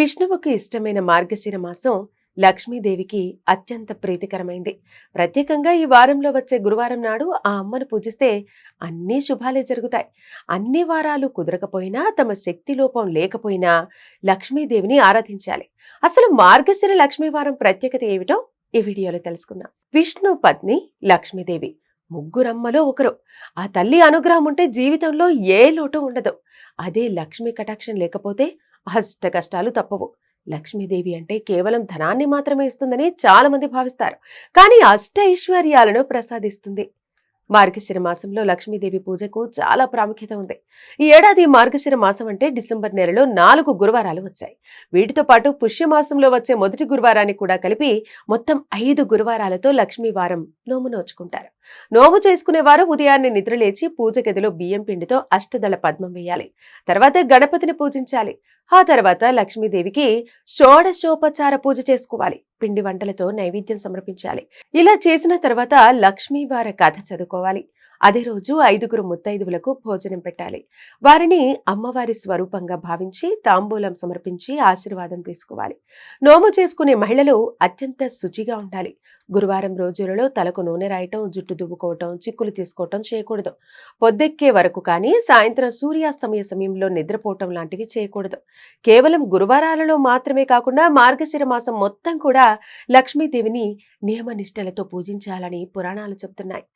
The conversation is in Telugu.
విష్ణువుకు ఇష్టమైన మార్గశిర మాసం లక్ష్మీదేవికి అత్యంత ప్రీతికరమైంది. ప్రత్యేకంగా ఈ వారంలో వచ్చే గురువారం నాడు ఆ అమ్మను పూజిస్తే అన్ని శుభాలే జరుగుతాయి. అన్ని వారాలు కుదరకపోయినా తమ శక్తి లోపం లేకపోయినా లక్ష్మీదేవిని ఆరాధించాలి. అసలు మార్గశిర లక్ష్మీవారం ప్రత్యేకత ఏమిటో ఈ వీడియోలో తెలుసుకుందాం. విష్ణు పత్ని లక్ష్మీదేవి ముగ్గురమ్మలో ఒకరు. ఆ తల్లి అనుగ్రహం ఉంటే జీవితంలో ఏ లోటు ఉండదు. అదే లక్ష్మీ కటాక్షం లేకపోతే అష్ట కష్టాలు తప్పవు. లక్ష్మీదేవి అంటే కేవలం ధనాన్ని మాత్రమే ఇస్తుందని చాలామంది భావిస్తారు. కానీ అష్ట ఐశ్వర్యాలను ప్రసాదిస్తుంది. మార్గశిర మాసంలో లక్ష్మీదేవి పూజకు చాలా ప్రాముఖ్యత ఉంది. ఈ ఏడాది మార్గశిర మాసం అంటే డిసెంబర్ నెలలో నాలుగు గురువారాలు వచ్చాయి. వీటితో పాటు పుష్యమాసంలో వచ్చే మొదటి గురువారాన్ని కూడా కలిపి మొత్తం ఐదు గురువారాలతో లక్ష్మీ వారం నోము నోచుకుంటారు. నోము చేసుకునేవారు ఉదయాన్నే నిద్రలేచి పూజ గదిలో బియ్యం పిండితో అష్టదళ పద్మం వేయాలి. తర్వాత గణపతిని పూజించాలి. ఆ తర్వాత లక్ష్మీదేవికి షోడశోపచార పూజ చేసుకోవాలి. పిండి వంటలతో నైవేద్యం సమర్పించాలి. ఇలా చేసిన తర్వాత లక్ష్మీవార కథ చదువుకోవాలి. అదే రోజు ఐదుగురు ముత్తైదువులకు భోజనం పెట్టాలి. వారిని అమ్మవారి స్వరూపంగా భావించి తాంబూలం సమర్పించి ఆశీర్వాదం తీసుకోవాలి. నోము చేసుకునే మహిళలు అత్యంత శుచిగా ఉండాలి. గురువారం రోజులలో తలకు నూనె రాయటం జుట్టు దువ్వుకోవటం చిక్కులు తీసుకోవటం చేయకూడదు. పొద్దెక్కే వరకు కానీ సాయంత్రం సూర్యాస్తమయ సమయంలో నిద్రపోవటం లాంటివి చేయకూడదు. కేవలం గురువారాలలో మాత్రమే కాకుండా మార్గశిర మాసం మొత్తం కూడా లక్ష్మీదేవిని నియమనిష్టలతో పూజించాలని పురాణాలు చెబుతున్నాయి.